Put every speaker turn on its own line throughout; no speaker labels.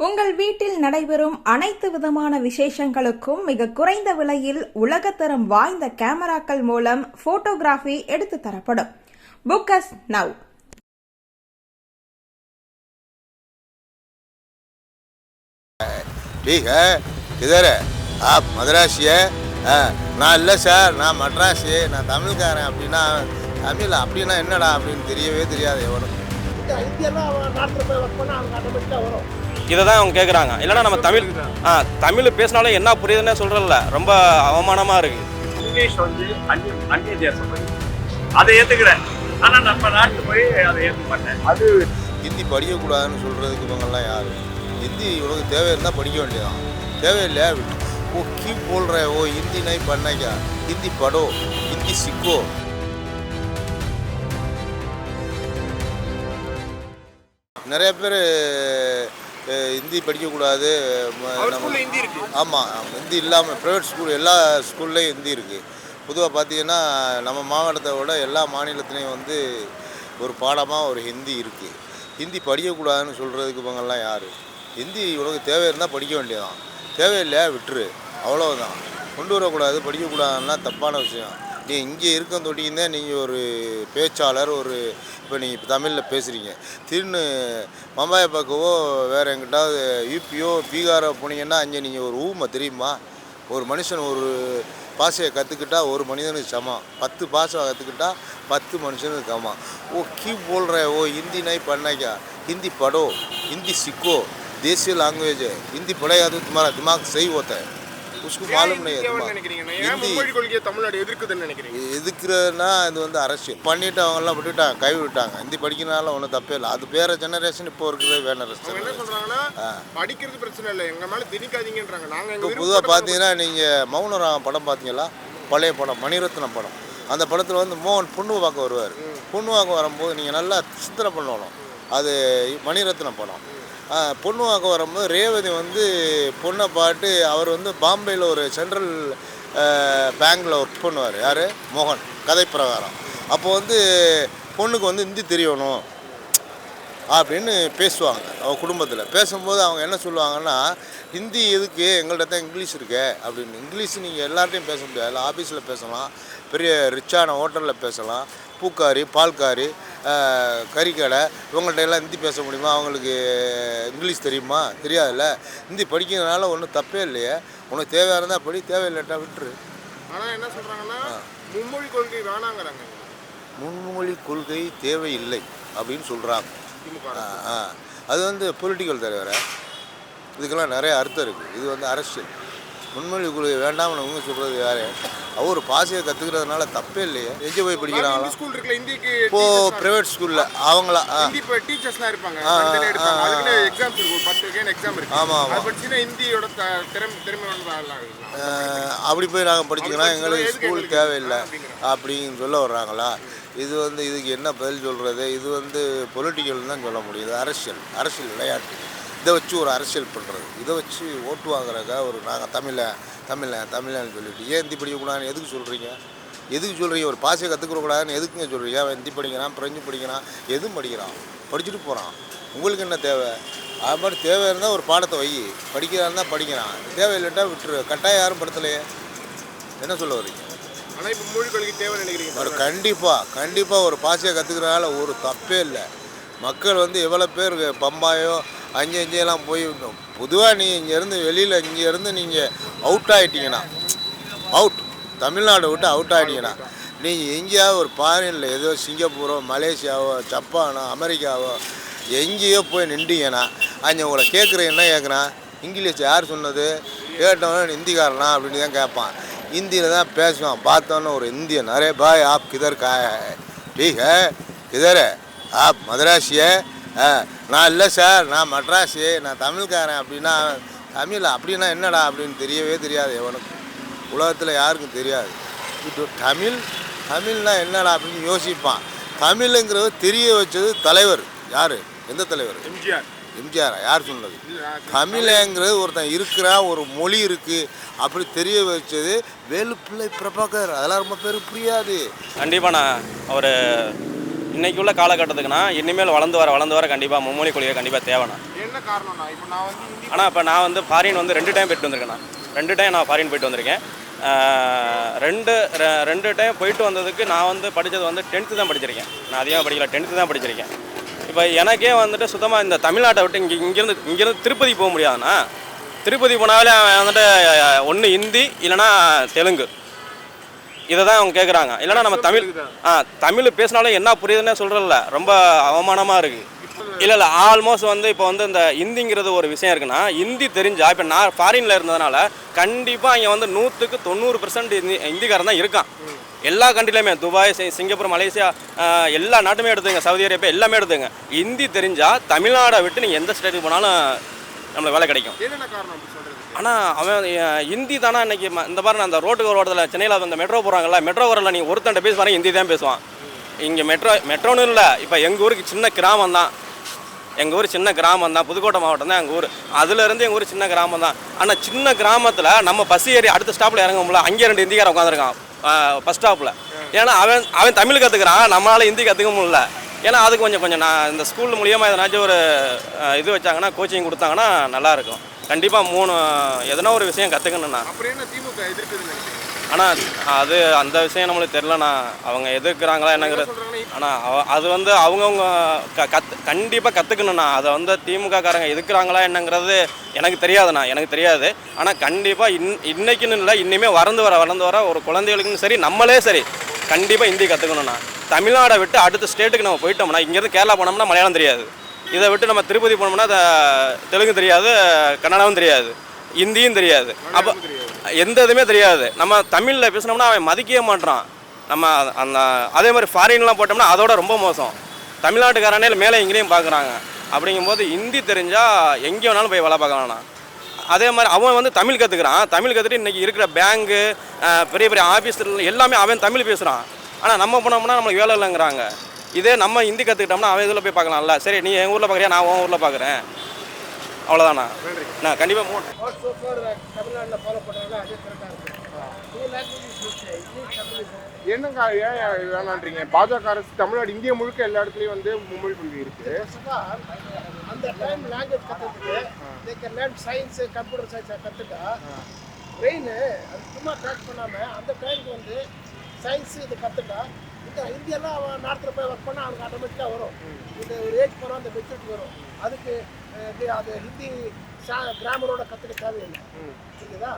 உங்கள் வீட்டில் நடைபெறும் அனைத்து விதமான விசேஷங்களுக்கும் மிக குறைந்த விலையில் உலகத்தரம் வாய்ந்த கேமராக்கள் மூலம் போட்டோகிராஃபி எடுத்து தரப்படும் புக்கஸ் நவ்
ठीक है किधर है आप मद्रासी है हाँ, நான் இல்லை சார் நான் மட்ராஸு நான் தமிழ்காரன் அப்படின்னா தமிழ் அப்படின்னா என்னடா அப்படின்னு தெரியவே தெரியாது எவனுக்கு
இதை தான் அவங்க கேட்குறாங்க இல்லைன்னா நம்ம தமிழ் ஆ தமிழ் பேசினாலும் என்ன புரியுதுன்னு சொல்கிறதில்ல ரொம்ப அவமானமாக இருக்குது
இங்கிலீஷ் வந்து அந்நிய அந்நிய தேசம் அதை ஏற்றுக்கிறேன் ஆனால் நம்ம நாட்டு போய் அதை ஏற்க மாட்டேன். அது
ஹிந்தி படிக்கக்கூடாதுன்னு சொல்கிறதுக்கு இவங்கெல்லாம் யார்? ஹிந்தி இவங்களுக்கு தேவை படிக்க வேண்டியதான் தேவையில்லையா ஓ கீ போல்ற ஓ ஹிந்தி நை பண்ணைக்கா ஹிந்தி படோ ஹிந்தி சிக்கோ? நிறைய பேர் ஹிந்தி படிக்கக்கூடாது ஆமாம் ஹிந்தி இல்லாமல் ப்ரைவேட் ஸ்கூல் எல்லா ஸ்கூல்லையும் ஹிந்தி இருக்குது பொதுவாக பார்த்தீங்கன்னா நம்ம மாவட்டத்தை விட எல்லா மாநிலத்துலேயும் வந்து ஒரு பாடமாக ஒரு ஹிந்தி இருக்குது ஹிந்தி படிக்கக்கூடாதுன்னு சொல்கிறதுக்கு இவங்கெல்லாம் யார்? ஹிந்தி உனக்கு தேவை இருந்தால் படிக்க வேண்டியதான் தேவையில்லையா விட்டுரு. அவ்வளவுதான். கொண்டு வரக்கூடாது படிக்கக்கூடாதுன்னா தப்பான விஷயம். நீ இங்கே இருக்க தொட்டிங்கன்னா நீங்கள் ஒரு பேச்சாளர் ஒரு இப்போ நீங்கள் இப்போ தமிழில் பேசுகிறீங்க திடீர்னு மம்பாயை பக்கவோ வேறு எங்கிட்டாவது யூபியோ பீகாரோ போனீங்கன்னா அங்கே நீங்கள் ஒரு ஊமை தெரியுமா ஒரு மனுஷன் ஒரு பாஷையை கற்றுக்கிட்டா ஒரு மனிதனுக்கு சமம் பத்து பாஷை கற்றுக்கிட்டா பத்து மனுஷனுக்கு சமம் ஓ की बोल रहे हो हिंदी नहीं पढ़ना क्या हिंदी पढ़ो हिंदी सीखो देसी लैंग्वेज है हिंदी पढ़ेगा तो तुम्हारा दिमाग सही होता है उसको मालूम नहीं है दिमाग
நினைக்கிறீங்க ஏன்
हिंदी
மும்மொழி கொள்கையை தமிழ்நாடு எதிர்க்குதுன்னு நினைக்கிறீங்க
எதுக்குறதுனா இது வந்து அரசியல் பண்ணிட்டு அவங்கெல்லாம் விட்டுட்டாங்க கை விட்டாங்க ஹிந்தி படிக்கிறனால ஒன்றும் தப்பே இல்லை அது வேற ஜெனரேஷன் இப்போ இருக்கிறது வேற
அவங்க என்ன
ஜெனரேஷன்
சொல்றாங்கன்னா படிக்கிறது பிரச்சனை இல்லை எங்க மேல திணிக்காதீங்கன்றாங்க நாங்க எங்க
இப்போ பொதுவாக பார்த்தீங்கன்னா நீங்கள் மௌனராம் படம் பார்த்தீங்களா பழைய படம் மணிரத்னம் படம் அந்த படத்தில் வந்து மோகன் பொண்ணு பார்க்க வருவார் பொண்ணு பார்க்க வரும்போது நீங்கள் நல்லா சிந்தனை பண்ணணும் அது மணிரத்னம் படம் ஆ, பொண்ணு பார்க்க வரும்போது ரேவதி வந்து பொண்ணை பாட்டு அவர் வந்து பாம்பேயில் ஒரு சென்ட்ரல் பேங்கில் ஒர்க் பண்ணுவார். யார்? மோகன். கதை பிரகாரம். அப்போ வந்து பொண்ணுக்கு வந்து ஹிந்தி தெரியணும் அப்படின்னு பேசுவாங்க. அவங்க குடும்பத்தில். பேசும்போது அவங்க என்ன சொல்லுவாங்கன்னா ஹிந்தி எதுக்கு? எங்கள்கிட்ட தான் இங்கிலீஷ் இருக்கு. அப்படின்னு. இங்கிலீஷ் நீங்கள் எல்லார்ட்டையும் பேச முடியாது. ஆஃபீஸில் பேசலாம். பெரிய ரிச்சான ஹோட்டலில் பேசலாம். பூக்காரி பால்காரி கறிக்கடை இவங்கள்ட்ட எல்லாம் ஹிந்தி பேச முடியுமா? அவங்களுக்கு இங்கிலீஷ் தெரியுமா? தெரியாதுல்ல? ஹிந்தி படிக்கிறதுனால ஒன்றும் தப்பே இல்லையே. உனக்கு தேவையாக இருந்தால் படி தேவையில்லைட்டா விட்டுரு.
ஆனா என்ன சொல்றாங்கன்னா மும்மொழி கொள்கை வேணாங்கிறாங்க.
முன்மொழி கொள்கை தேவையில்லை அப்படின்னு சொல்கிறாங்க. அது வந்து பொலிட்டிக்கல் தலைவரை. இதுக்கெல்லாம் நிறைய அர்த்தம் இருக்குது இது வந்து அரசியல். முன்மொழி கொள்கை வேண்டாம்னு அவங்க சொல்கிறது யாரு? அவர் பாஷையை கற்றுக்கிறதுனால தப்பே இல்லையே. எங்கே போய் படிக்கிறாங்களா
ஸ்கூல் இருக்குல்ல
இப்போ ப்ரைவேட் ஸ்கூலில் அவங்களா
இப்போ டீச்சர்ஸ்லாம் இருப்பாங்க.
ஆ,
தனித்தனியா
ஆ,
எடுப்பாங்க.
ஆ,
அதுக்குன்னு எக்ஸாம்ஸ் இருக்கு. ஒரு பத்து வகையான எக்ஸாம் இருக்கு.
ஆமா, ஆமா.
அது படிச்சுன்னா ஹிந்தியோட திறமை
அப்படி போய் நாங்கள் படிச்சுக்கலாம்
அப்படி
எங்களுக்கு ஸ்கூல் தேவையில்லை? அப்படின்னு சொல்ல வர்றாங்களா? இது வந்து இதுக்கு என்ன பதில் சொல்கிறது இது வந்து பொலிட்டிக்கல் தான் சொல்ல முடியுது. அரசியல். அரசியல் விளையாட்டு. இதை வச்சு ஒரு அரசியல் பண்ணுறது இதை வச்சு ஓட்டு வாங்குறக்கா ஒரு நாங்கள் தமிழை தமிழன் தமிழன்னு சொல்லிட்டு. ஏன் ஹிந்தி படிக்கக்கூடாதுன்னு எதுக்கு சொல்கிறீங்க எதுக்கு சொல்கிறீங்க ஒரு பாஷையை கற்றுக்கூடாதுன்னு எதுக்குங்க சொல்கிறீங்க அவன் ஹிந்தி படிக்கிறான் பிரெஞ்சு படிக்கிறான் எதுவும் படிக்கிறான். படிச்சுட்டு போகிறான் உங்களுக்கு என்ன தேவை? அது மாதிரி தேவை இருந்தால் ஒரு பாடத்தை வை. இருந்தால் படிக்கிறான். தேவை இல்லைட்டா விட்டுரு. கட்டாயம் யாரும் படுத்தலையே. என்ன சொல்ல வரீங்க?
ஆனா இப்போ மொழி தேவை நினைக்கிறீங்க.
ஒரு கண்டிப்பாக கண்டிப்பாக ஒரு பாஷையை கற்றுக்கிறனால ஒரு தப்பே இல்லை. மக்கள் வந்து எவ்வளோ பேர் பம்பாயோ அங்கே இங்கேலாம் போய் பொதுவாக நீங்கள் இங்கேருந்து வெளியில் இங்கேருந்து நீங்கள் அவுட் ஆகிட்டீங்கன்னா அவுட் தமிழ்நாடு விட்டு அவுட் ஆகிட்டீங்கன்னா நீங்கள் எங்கேயாவது ஒரு ஃபாரினில் ஏதோ சிங்கப்பூரோ மலேசியாவோ ஜப்பானோ அமெரிக்காவோ எங்கேயோ போய் நின்றீங்கன்னா அங்கே உங்களை கேட்குற என்ன கேட்குறான் இங்கிலீஷ் யார் சொன்னது? கேட்டவன் ஹிந்திக்காரனா அப்படின்னு தான் கேட்பான். ஹிந்தியில் தான் பேசுவான். பார்த்தோன்னு ஒரு இந்தியன் நிறைய பாய் ஆப் கிதர் கா டீ ஹே கிதர் ஆப் மதராசியை நான் இல்லை சார் நான் மட்ராஸு நான் தமிழ்காரன் அப்படின்னா தமிழ் அப்படின்னா என்னடா அப்படின்னு தெரியவே தெரியாது எவனுக்கும். உலகத்தில் யாருக்கும் தெரியாது. இது தமிழ் தமிழ்னா என்னடா அப்படின்னு யோசிப்பான். தமிழுங்கிறது தெரிய வச்சது தலைவர். யார்? எந்த தலைவர்?
எம்ஜிஆர்.
எம்ஜிஆர்? யார் சொன்னது? தமிழங்கிறது ஒருத்தன் இருக்கிறான் ஒரு மொழி இருக்குது அப்படி தெரிய வச்சது வேலுப்பிள்ளை பிரபாகர். அதெல்லாம் ரொம்ப பேருக்கு புரியாது.
கண்டிப்பாக நான் அவர் இன்னைக்கு உள்ள காலகட்டத்துக்குனா இனிமேல் வளர்ந்து வர வளர்ந்து வர கண்டிப்பாக மும்மொழி கொள்கை கண்டிப்பாக தேவைண்ணா.
என்ன காரணம்னா இப்போ நான் வந்து ஹிந்தி
ஆனால் இப்போ நான் வந்து ஃபாரின் வந்து ரெண்டு டைம் போயிட்டு வந்திருக்கேண்ணா. ரெண்டு டைம் நான் ஃபாரின் போயிட்டு வந்திருக்கேன். ரெண்டு ரெ- ரெண்டு டைம் போயிட்டு வந்ததுக்கு நான் வந்து படித்தது வந்து டென்த்து தான் படிச்சிருக்கேன். நான் அதிகமாக படிக்கல டென்த்து தான் படிச்சிருக்கேன். இப்போ எனக்கே வந்துட்டு சுத்தமாக இந்த தமிழ்நாட்டை விட்டு இங்கே இங்கேருந்து இங்கேருந்து திருப்பதி போக முடியாதுண்ணா. திருப்பதி போனாலே அவன் வந்துட்டு ஒன்று ஹிந்தி இல்லைன்னா தெலுங்கு. இதை தான் அவங்க கேட்குறாங்க இல்லைன்னா நம்ம தமிழ் ஆ தமிழ் பேசினாலும் என்ன புரியுதுன்னே சொல்கிறதில்ல ரொம்ப அவமானமாக இருக்குது இல்லை இல்லை ஆல்மோஸ்ட் வந்து இப்போ வந்து இந்த ஹிந்திங்கிறது ஒரு விஷயம் இருக்குன்னா ஹிந்தி தெரிஞ்சா இப்போ நான் ஃபாரினில் இருந்ததுனால கண்டிப்பாக இங்கே வந்து நூற்றுக்கு தொண்ணூறு பெர்சன்ட் ஹிந்தி ஹிந்திக்காரன் தான் இருக்கான். எல்லா கண்ட்ரிலையுமே துபாய் சிங்கப்பூர் மலேசியா எல்லா நாட்டுமே எடுத்துங்க சவுதி அரேபியா எல்லாமே எடுத்துங்க ஹிந்தி தெரிஞ்சால் தமிழ்நாடை விட்டு நீங்கள் எந்த ஸ்டேட்டுக்கு போனாலும் நம்மளுக்கு வேலை கிடைக்கும். ஆனால் அவன் ஹிந்தி தானே இன்னைக்கு இந்த பாருங்க அந்த ரோட்டுக்கு ஒரு இடத்துல சென்னையில் அந்த மெட்ரோ போகிறாங்கல்ல மெட்ரோ வரல நீங்கள் ஒருத்தன்ட்ட பேசி ஹிந்தி தான் பேசுவான். இங்கே மெட்ரோ மெட்ரோன்னு இல்லை இப்போ எங்கள் ஊருக்கு சின்ன கிராமம் தான். எங்கள் ஊர் சின்ன கிராமம் தான் புதுக்கோட்டை மாவட்டம் தான் எங்கள் ஊர். அதுலேருந்து எங்கள் ஊர் சின்ன கிராமம் தான். ஆனால் சின்ன கிராமத்தில் நம்ம பஸ் ஏறி அடுத்த ஸ்டாப்பில் இறங்க முடியல அங்கேயே ரெண்டு ஹிந்திக்காரன் உட்காந்துருக்கான் பஸ் ஸ்டாப்பில் ஏன்னா அவன் அவன் தமிழ் கற்றுக்குறான் நம்மளால் ஹிந்தி கற்றுக்க முடியல. ஏன்னா அது கொஞ்சம் கொஞ்சம் நான் இந்த ஸ்கூல் மூலியமாக எதனாச்சும் ஒரு இது வச்சாங்கன்னா கோச்சிங் கொடுத்தாங்கன்னா நல்லாயிருக்கும். கண்டிப்பாக மூணு எதனா ஒரு விஷயம் கற்றுக்கணுண்ணா ஆனால் அது அந்த விஷயம் நம்மளுக்கு தெரிலண்ணா அவங்க எதிர்க்கிறாங்களா என்னங்கிறது. ஆனால் அது வந்து அவங்கவுங்க க கத் கண்டிப்பாக கற்றுக்கணுண்ணா அதை வந்து திமுக காரங்க எதுக்குறாங்களா என்னங்கிறது எனக்கு தெரியாதுண்ணா. எனக்கு தெரியாது. ஆனால் கண்டிப்பாக இன் இன்னைக்குன்னு இல்லை இன்னுமே வளர்ந்து வர வளர்ந்து வர ஒரு குழந்தைகளுக்கும் சரி நம்மளே சரி கண்டிப்பாக ஹிந்தி கற்றுக்கணுண்ணா தமிழ்நாடை விட்டு அடுத்த ஸ்டேட்டுக்கு நம்ம போயிட்டோம்னா இங்கேருந்து கேரளா போனோம்னா மலையாளம் தெரியாது. இதை விட்டு நம்ம திருப்பதி போனோம்னா தெலுங்கு தெரியாது கன்னடாவும் தெரியாது ஹிந்தியும் தெரியாது. அப்போ எந்த இதுவுமே தெரியாது. நம்ம தமிழில் பேசினோம்னா அவன் மதிக்கவே மாட்டான் நம்ம அந்த அதே மாதிரி ஃபாரின்லாம் போட்டோம்னா அதோட ரொம்ப மோசம். தமிழ்நாட்டுக்காரனே மேலே இங்கேயும் பார்க்குறாங்க. அப்படிங்கும்போது ஹிந்தி தெரிஞ்சால் எங்கே வேணாலும் போய் வேலை பார்க்கலாம்ண்ணா. அதே மாதிரி அவன் வந்து தமிழ் கற்றுக்குறான் தமிழ் கற்றுட்டு இன்றைக்கி இருக்கிற பேங்கு பெரிய பெரிய ஆஃபீஸில் எல்லாமே அவன் தமிழ் பேசுகிறான் ஆனால் நம்ம போனோம்னா நம்மளுக்கு வேலை இல்லைங்கிறாங்க. இதே நம்ம ஹிந்தி கற்றுக்கிட்டோம்னா அவன் இதில் போய் பார்க்கலாம்ல. சரி நீ எங்கள் ஊரில் பார்க்குறியா? நான் உன் ஊரில் பார்க்குறேன். அவ்வளோதாண்ணா நான் கண்டிப்பாக மூணு.
தமிழ்
என்னங்க ஏன் வேணான்றீங்க? பாஜக அரசு தமிழ்நாடு இந்தியா முழுக்க எல்லா இடத்துலயும் வந்து மும்மொழி கொள்கை இருக்கு.
அந்த டைம் லாங்குவேஜ் கற்றுக்கிட்டு லேர்ன் சயின்ஸு கம்ப்யூட்டர் சயின்ஸை கற்றுட்டா பிரெயின் அது சும்மா ட்ராக் பண்ணாமல் அந்த டைமுக்கு வந்து சயின்ஸு இது கற்றுட்டா இந்த இந்தியாலாம் அவன் நாட்டில் போய் ஒர்க் பண்ணால் அவனுக்கு ஆட்டோமேட்டிக்காக வரும். இந்த ஒரு ஏஜ் போனால் அந்த மெச்சூரிட்டி வரும். அதுக்கு அது ஹிந்தி கிராமரோட கற்றுக்க தேவையில்லை. புரியுதா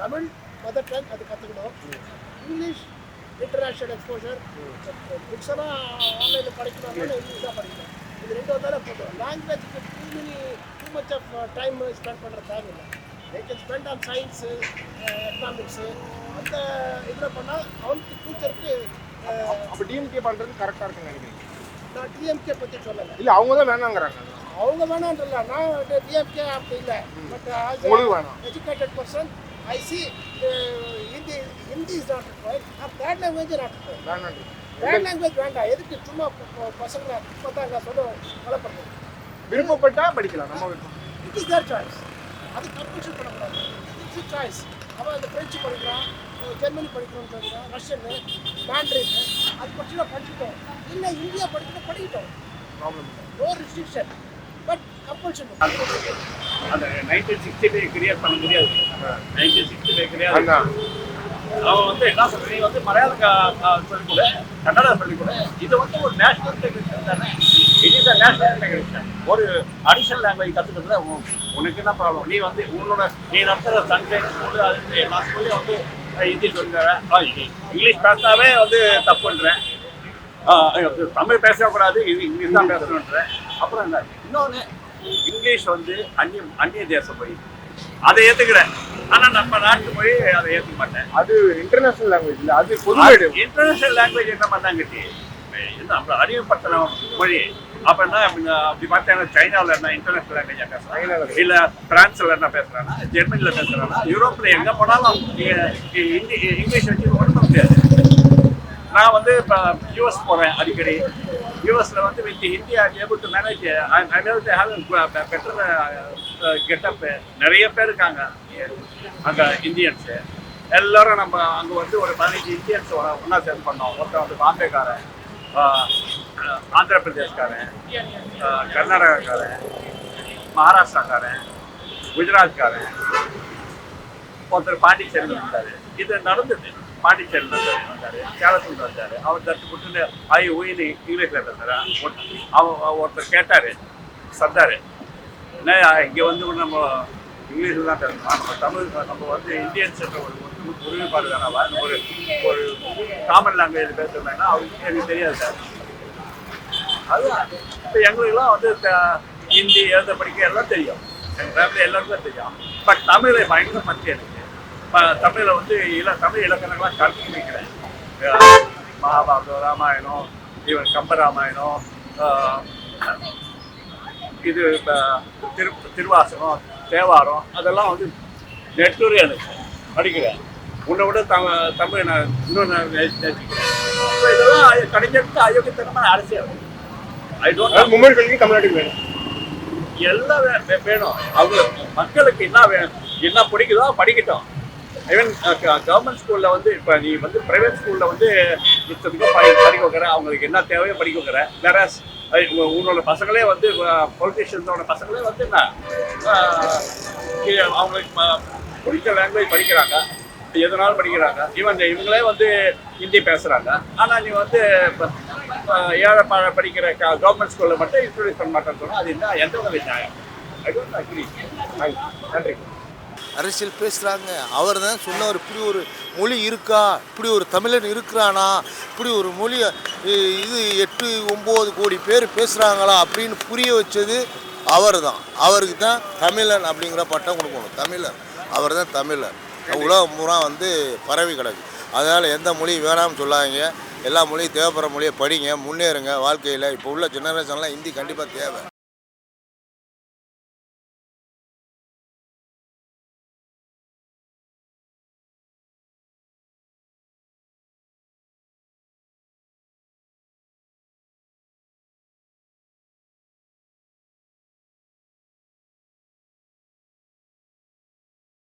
தமிழ் மதர் டங் அது கற்றுக்கணும் இங்கிலீஷ் இன்டர்நேஷ்னல் எக்ஸ்போஷர் புக்ஸ் எல்லாம் ஆன்லைனில் படிக்கணும்னா இங்கிலீஷ் தான் படிக்கணும் இது ரெண்டு வந்தாலே போதும். லாங்குவேஜுக்கு too many too much of time spend பண்ணுற தேவையில்லை. Can spend on science economics அந்த இதில் பண்ணால் அவனுக்கு ஃபியூச்சருக்கு
அப்ப டிஎம்கே பண்றது கரெக்டா இருக்குன்னு நினைக்கிறீங்க?
நான் டிஎம்கே பற்றி சொல்லலை.
இல்ல அவங்க தான் வேணாங்கிறாங்க.
அவங்க வேணான்றல நான் டிஎம்கே அப்படி இல்லை. பட்
உங்களுக்கு வேணாம்.
Educated person I see Hindi Hindi is not required third language not
required
third language வேண்டாம். எதுக்கு சும்மா பசங்களை பத்தாங்க சொல்ல வளர்ப்படுறது
விருப்பப்பட்டா படிக்கலாம் நம்ம விருப்பம்
இட் இஸ் தேர் சாய்ஸ் அது கம்பல்ஷன் பண்ணக்கூடாது இட்ஸ் சாய்ஸ் அவன் அந்த ஃப்ரெஞ்சு படிக்கிறான் ஜெர்மனி படிக்கணும்னு படிக்கிறான் ரஷ்யனு மேண்ட்ரின் அது படிச்சுனா படிச்சுட்டோம். இல்லை இந்தியா படிக்கணும் படிக்கட்டும்.
Problem
no restriction but compulsion
அந்த நைன்டீன் சிக்ஸ்டி ஃபைவ் கிரியேட் பண்ண முடியாது. நைன்டீன் சிக்ஸ்டி ஃபைவ்
அதான்.
அவன் வந்து என்ன சொல்ற நீ வந்து மலையாளம் க- கன்னட சொல்லிக் இது வந்து ஒரு நேஷனல் டெக்னிஷன் தானே? It is a national technician ஒரு அடிஷனல் லாங்குவேஜ் கற்றுக்கிறதுல உனக்கு என்ன ப்ராப்ளம் நீ வந்து உன்னோட நீ நடத்துகிற சண்டே ஸ்கூலு அது எல்லா ஸ்கூல்லையும் வந்து ஹிந்தி சொல்லுறேன் இங்கிலீஷ் பேசினாவே வந்து தப்புன்றேன் பண்ணுறேன் தமிழ் பேசக்கூடாது இது இங்கிலீஷ் தான் பேசணுன்றேன் அப்புறம் என்ன? இன்னொன்று இங்கிலீஷ் வந்து அந்நிய அந்நிய தேசம் போய். அதை ஏற்றுக்கிறேன் ஆனால் நம்ம நாட்டு போய் அதை ஏற்றுக்க மாட்டேன்.
அது இன்டர்நேஷனல் லாங்குவேஜ் இல்ல அது பொதுவேடு
இன்டர்நேஷனல் லாங்குவேஜ் என்ன பண்ணாங்க என்ன நம்ம அறிமுகப்படுத்தின மொழி அப்ப என்ன அப்படி பார்த்தா சைனாவில் என்ன இன்டர்நேஷனல் லாங்குவேஜ் பேசுறாங்க? இல்ல பிரான்ஸ்ல என்ன பேசுறானா ஜெர்மனில பேசுறானா யூரோப்ல எங்க போனாலும் ஹிந்தி இங்கிலீஷ் வச்சு ஒன்றும் முடியாது. நான் வந்து இப்போ யூஎஸ் போறேன் அடிக்கடி. யூஎஸ்ல வந்து with Hindi I able to manage I have better getup நிறைய பேர் இருக்காங்க. அங்க இந்தியன்ஸு. எல்லாரும் நம்ம அங்க வந்து ஒரு பதினஞ்சு இந்தியன்ஸ் ஒன்றா சேர்ந்து பண்ணோம். ஒருத்தன் வந்து பாம்பேக்காரன் ஆஹ், ஆந்திர பிரதேஷ்காரன் கர்நாடகாக்காரன் மகாராஷ்டிராக்காரன் குஜராத்காரன். ஒருத்தர் பாண்டிச்சேரியில் வந்தார் இது நடந்தது. பாண்டிச்சேரியில் வந்தார் வந்தார். சேலத்தில் வந்தார். அவர் தட்டு புட்டுன்னு ஐ உயிர் இங்கிலீஷில் பேசுகிறார் அவன் ஒருத்தர் கேட்டார். சந்தார் இங்கே வந்து நம்ம இங்கிலீஷில் தான் பேசணும் நம்ம தமிழ் நம்ம வந்து இந்தியன்ஸ் ஒரு ஒத்து- ஒருமைப்பாடு தானவா ஒரு ஒரு காமன் லாங்குவேஜ் பேசுறதுனா அவங்களுக்கு எனக்கு தெரியாது சார். அதுதான். இப்போ எங்களுக்கெல்லாம் வந்து த- ஹிந்தி எழுத படிக்க எல்லாம் தெரியும். எங்கள் ஃபேமிலி எல்லாருக்குமே தெரியும். பட் தமிழை பயங்கர பற்றி எனக்கு. தமிழில் வந்து இல தமிழ் இலக்கணங்கள்லாம் கற்று வைக்கிறேன் மகாபாரதம் ராமாயணம் இவன் கம்பராமாயணம் இது திரு திருவாசகம் தேவாரம் அதெல்லாம் வந்து நெட்டூர் எனக்கு படிக்கிறேன். உன்னை விட தமிழ் தமிழ் நான் இன்னும் நான் நேசிக்கிறேன். So இதெல்லாம் கடைஞ்செடுத்து அயோக்கியத்தனமான அரசியல். ஐ டோன்ட்
அதாவது மும்மொழி கொள்கை தமிழ்நாட்டுக்கு வேணும்.
எல்லாம் வேணும். அவங்க மக்களுக்கு என்ன வேணும் என்ன பிடிக்குதோ படிக்கட்டும். ஈவன் கவர்மெண்ட் ஸ்கூல்ல வந்து இப்போ நீ வந்து பிரைவேட் ஸ்கூல்ல வந்து இஷ்டத்துக்கு படி படிக்க வைக்கிற அவங்களுக்கு என்ன தேவையோ படிக்க வைக்கிற. வேற உன்னோட பசங்களே வந்து பொலிட்டிஷியன்ஸோட பசங்களே வந்து என்ன அவங்களுக்கு பிடிச்ச லாங்குவேஜ் படிக்கிறாங்க. எதனாலும் படிக்கிறாங்க. இவன் இவங்களே வந்து ஹிந்தி பேசுகிறாங்க ஆனால் நீ வந்து ஏழை ப- படிக்கிற கவர்மெண்ட் ஸ்கூலில் மட்டும் இன்ட்ரடியூஸ் பண்ண மாட்டேன்னு சொன்னால் அது என்ன எந்த வகை நியாயம்? ஐ டோன்ட் அக்ரி நன்றி.
அரசியல் பேசுகிறாங்க அவர் தான் சொன்னவர் இப்படி ஒரு மொழி இருக்கா? இப்படி ஒரு தமிழன் இருக்கிறானா? இப்படி ஒரு மொழி இது எட்டு ஒம்பது கோடி பேர் பேசுகிறாங்களா அப்படின்னு புரிய வச்சது அவர் தான் அவருக்கு தான் தமிழன் அப்படிங்கிற பட்டம் கொடுக்கணும். தமிழர். அவர் தான் தமிழர். உலகம் பூரா வந்து பரவி கிடக்கு. அதனால் எந்த மொழியும் வேணாம்னு சொல்லாதீங்க. எல்லா மொழியும் தேவைப்படுற மொழியை படிங்க முன்னேறுங்க வாழ்க்கையில். இப்போ உள்ள ஜெனரேஷன்லாம் ஹிந்தி கண்டிப்பாக தேவை.